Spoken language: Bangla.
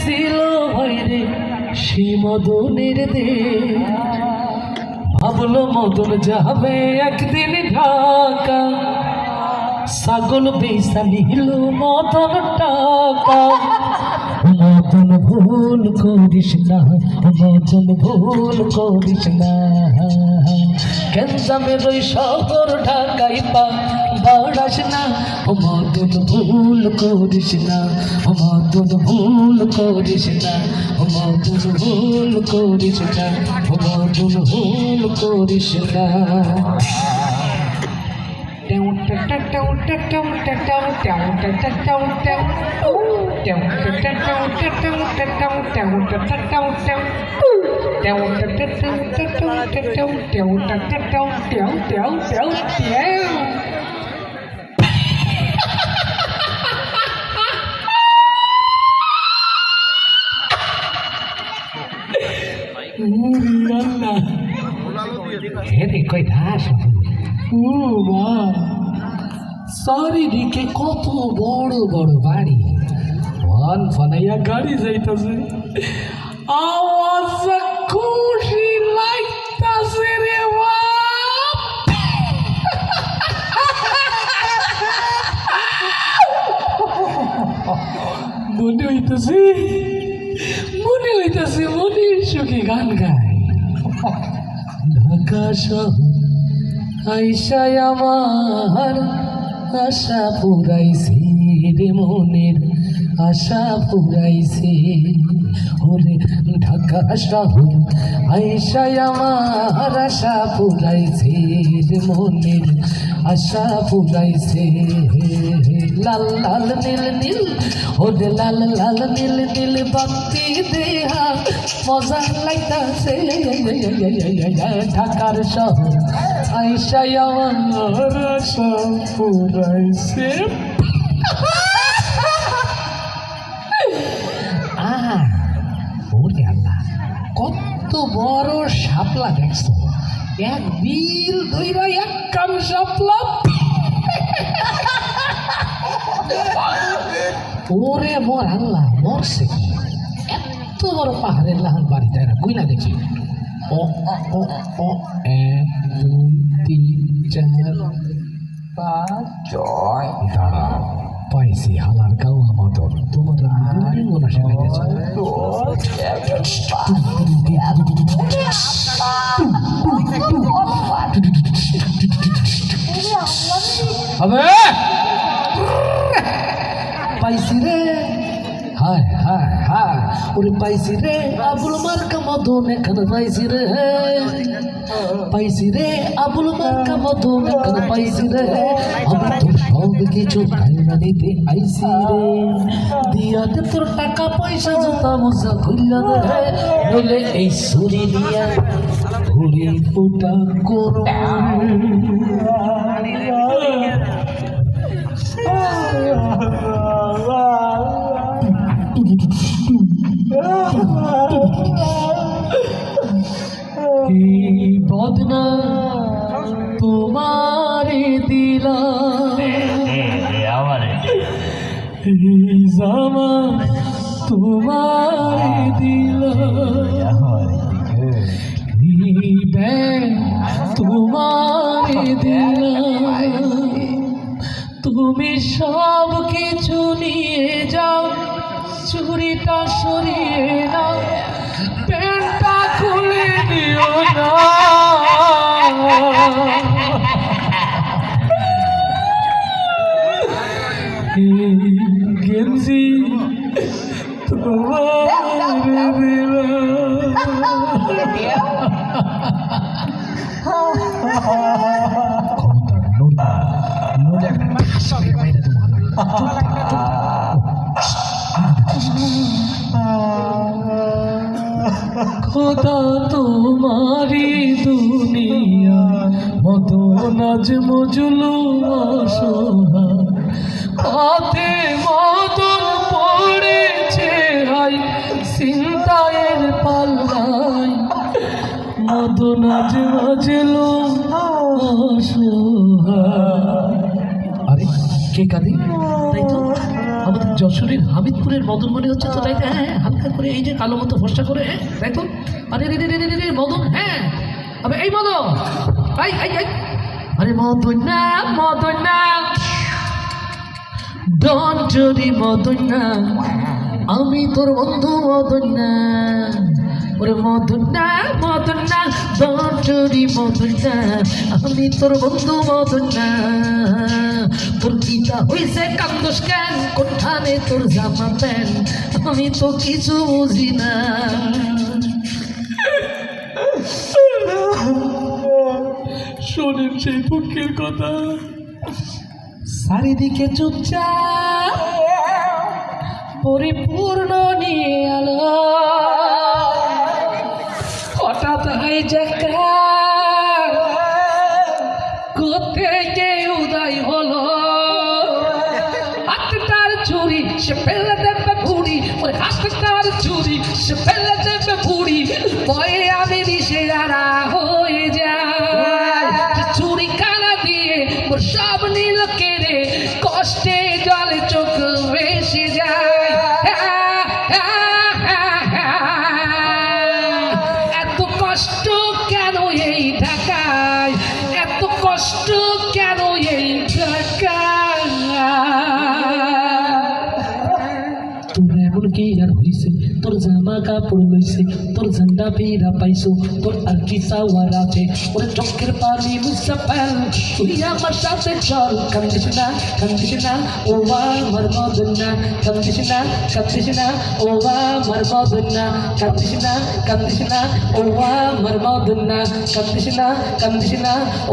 ছিল হইরে সে মদনের দেশ। ভাবলো মদন যাবে একদিন ঢাকা। ছাগল বেসা নিল মদন টাকা। মদন ভুল করিস না, মদন ভুল করিস না। কেন্দ্রামের ওই শহর ঢাকাই পা বাড়াস না ও মদন ভুল করিস না ও মদন ভুল করিস না ও মদন ভুল করিস না ও মদন ভুল করিস না হেরে কই ঘাস ও মা চারিদিকে কত বড় বড় বাড়ি। ফন ফনাইয়া গাড়ি যাইতাছে। আওয়াজ খুশি লাগতাছে রে বাপ মনে হইতাছে মনে হইতাছে মনের সুখে গান গায়। ঢাকা শহর আইসাই আমার আশা পুরাইছে রে মনের আশা পুরাইছে ওরে ঢাকা শহর আইসাই আমার আশা পুরাইছে রে মনের আশা পুরাইছে লাল লাল, নীল নীল ওরে লাল লাল নীল নীল বাতি দেহা। মজা লাইতাছে ঢাকার শহর আইসাই আমার পুরাইছে। ওরে আল্লাহ, কত বড় শাপলা দেখছ। এক বিল ধইরা এক কাম শাপলা। ওরে মোর আল্লাহ মরছে কি? এত বড় পাহাড়ের লাহান বাড়ি তাই না? কই না দেখি? ও ও ও এক দুই তিন চার পাঁচ। জয়। দাঁড়াও পাইছি হালার গাও আমাদের। তোমার শেখাইতেছে হবে পাইছি রে হায় হায় হায় ওরে পাইছি রে আবুল মার্কা মদন এখানে পাইছি রে পাইছি রে আবুল মার্কা মদন এখানে পাইছি রে আমি তোর সব কিছু খাইনা নিতে আইছি রে দিয়াতে তোর টাকা পয়সা জুতা মোজা খুললা দে নইলে এই সুরি দিয়া ঘুরি ফুটা করো বদনা তোমারে দিলাম জামা তোমারে ব্যাগ তোমারে দিলাম তুমি সব কিছু নিয়ে যাও চুরিটা সরিয়ে নাও প্যান্টটা খুলে দিও না। গেঞ্জি তোমার খোদা তোমারি দুনিয়া মত নাজ মজলু অসহা পথে মতন পড়েছে হাই, চিন্তায়ের পাল্লাই মত নাজ মজলু অসহা আরে কে কাঁদে তাই তো? আমাদের যশোরের হামিদপুরের মদন মনে হচ্ছে তো, তাই তো? হ্যাঁ হালকা করে এই যে কালো মতো ফর্সা করে হ্যাঁ তাই তো? আরে, রে রে রে রে রে, মদন হ্যাঁ। আবে, এই মদন। এই এই এই আরে মদন না মদন না। ডন যদি মদন না। আমি তোর বন্ধু মদন না। ওরে মদন না মদন না যদি মদন না আমি তোর বন্ধু মদন না তোর পিতা হইছে কান্দোস কেন কোঠানে তোর জামা প্যান্ট আমি তো কিছু বুঝি না। শোনেন সেই দুঃখের কথা। চারিদিকে চুপচাপ পরিপূর্ণ নিয়ে আলো। কোথেকে উদয় হলো? হাতটার ছুরি, সে ফেলে দেবে ভুড়ি। ওই হাতটার ছুরি, সে ফেলে দেবে ভুড়ি। ভয়ে আমি কষ্ট কেন তোর জামা কাপড় লইছে তোর ঝান্ডা ফিরা পাইছো তোর আর কি সাওয়ার আছে ওর চোখের পানি মুসা ফেল তুই আমার সাথে চল কান্দিস না কান্দিস না ও আমার মদন না কান্দিস না কান্দিস না ও আমার মদন না কান্দিস না কান্দিস না ও